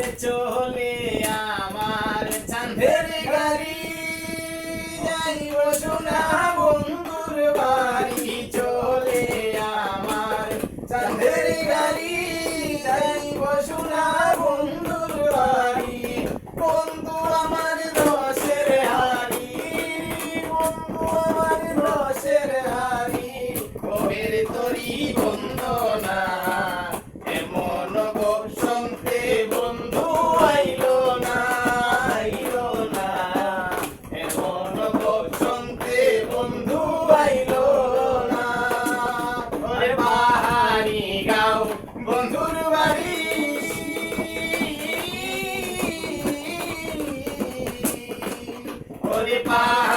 চলে আমার চাঁদের গাড়ি। যাইব সোনা। বন্ধুর বাড়ি। ওরে পা।